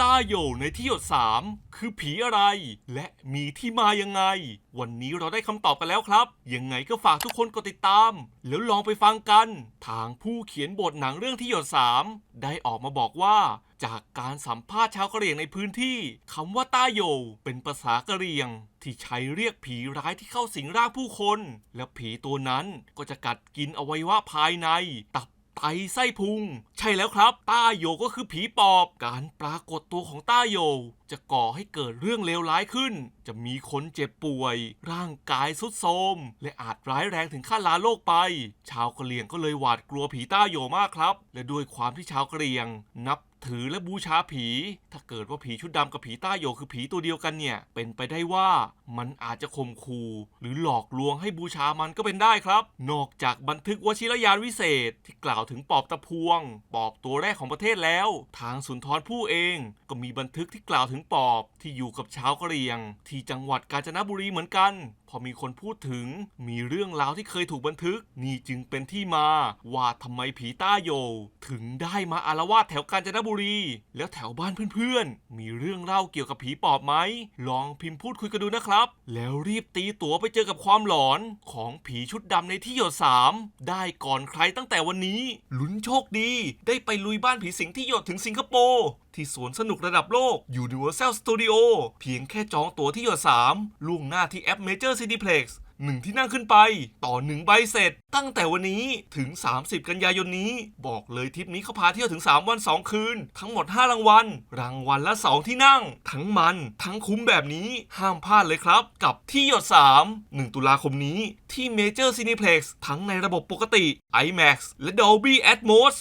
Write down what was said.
ต้าโยในที่หยดสามคือผีอะไร และมีที่มายังไง วันนี้เราได้คำตอบกันแล้วครับ ยังไงก็ฝากทุกคนกดติดตาม แล้วลองไปฟังกัน ทางผู้เขียนบทหนังเรื่องที่หยดสามได้ออกมาบอกว่า จากการสัมภาษณ์ชาวกะเหรี่ยงในพื้นที่คำว่าต้าโยเป็นภาษากะเหรี่ยง ที่ใช้เรียกผีร้ายที่เข้าสิงร่างผู้คน และผีตัวนั้นก็จะกัดกินอวัยวะภายในตับ ไตไส้พุง ใช่แล้วครับ ต้าโยก็คือผีปอบ การปรากฏตัวของต้าโยจะก่อให้เกิดเรื่องเลวร้ายขึ้น จะมีคนเจ็บป่วย ร่างกายสุดโทรมและอาจร้ายแรงถึงขั้นลาโลกไป ชาวกะเหรี่ยงก็เลยหวาดกลัวผีต้าโยมากครับ และด้วยความที่ชาวกะเหรี่ยง นับถือและบูชาผี ถ้าเกิดว่าผีชุดดำกับผีต้าโยคือผีตัวเดียวกันเนี่ย เป็นไปได้ว่ามันอาจจะข่มขู่หรือหลอกลวงให้บูชามันก็เป็นได้ครับ นอกจากบันทึกวชิรยานวิเศษ ที่กล่าวถึงปอบตะพวง ปอบตัวแรกของประเทศแล้ว ทางสุนทรภู่เอง ก็มีบันทึกที่กล่าวถึงปอบที่อยู่กับชาวกะเหรี่ยง ที่จังหวัดกาญจนบุรีเหมือนกัน อมีคนพูดถึง มีเรื่องราวที่เคยถูกบันทึก นี่จึงเป็นที่มาว่าทำไมผีต้าโย ถึงได้มาอารวาสแถวกาญจนบุรี แล้วแถวบ้านเพื่อนๆ มีเรื่องเล่าเกี่ยวกับผีปอบไหม ลองพิมพ์พูดคุยกันดูนะครับ แล้วรีบตีตั๋วไปเจอกับความหลอนของผีชุดดำในที่หยดสามได้ก่อนใครตั้งแต่วันนี้ ลุ้นโชคดี ได้ไปลุยบ้านผีสิงที่หยดถึงสิงคโปร์ที่สวนสนุกระดับโลก Universal Studio เพียงแค่จองตั๋วที่หยด3ล่วงหน้าที่แอป Major Cineplex หนึ่งที่นั่งขึ้นไป ต่อหนึ่งใบเสร็จ ตั้งแต่วันนี้ถึง 30 กันยายนนี้ บอกเลยทริปนี้เขาพาเที่ยวถึง 3 วัน 2 คืน ทั้งหมด 5 รางวัล รางวัลละ 2 ที่นั่ง ทั้งมัน ทั้งคุ้มแบบนี้ ห้ามพลาดเลยครับ กับที่หยด 3 1 ตุลาคมนี้ที่ Major Cineplex ทั้งในระบบปกติ IMAX และ Dolby Atmos